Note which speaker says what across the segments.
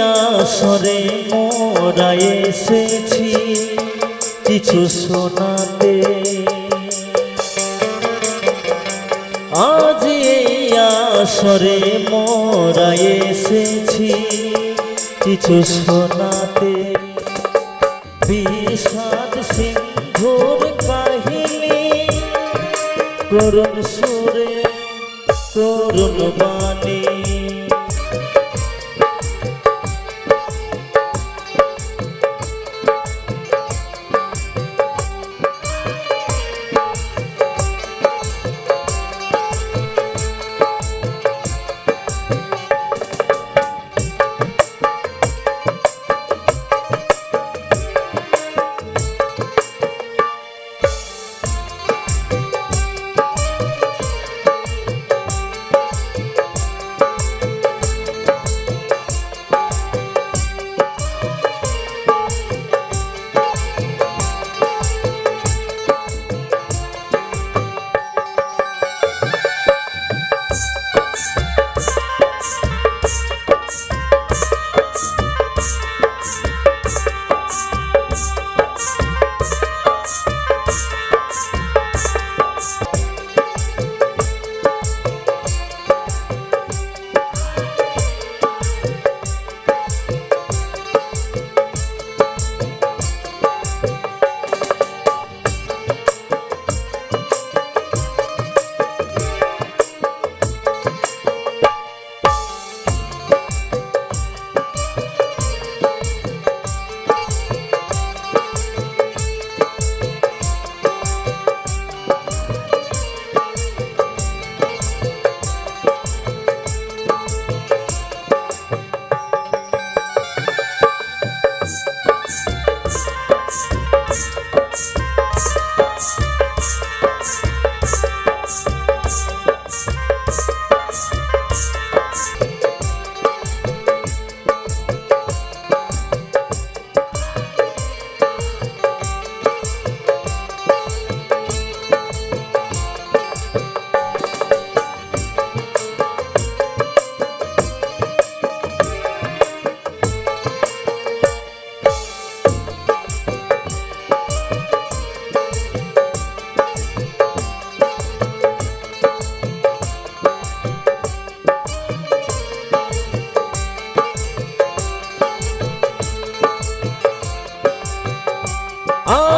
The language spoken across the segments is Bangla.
Speaker 1: আসরে মোরা এসেছি কিছু শোনাতে। আজ এই আসরে মোরা এসেছি কিছু শোনাতে। বিষাদ সিন্ধুর কাহিনী, করুণ সুরে, করুণ বাণী।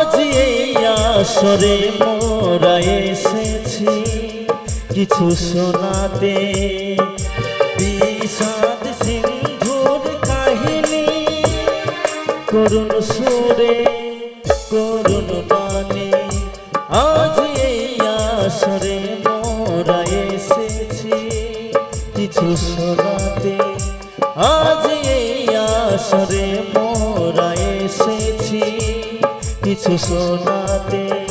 Speaker 1: আজ এই আসরে মোরা এসেছি। কিছু শোনাতে। বিষাদ সিন্ধুর কাহিনী। করুণ সুরে, করুণ বাণী আজ এই আসরে মোরা এসেছি। কিছু শোনাতে। আজ এই আসরে মোরা কিছু শোনাতে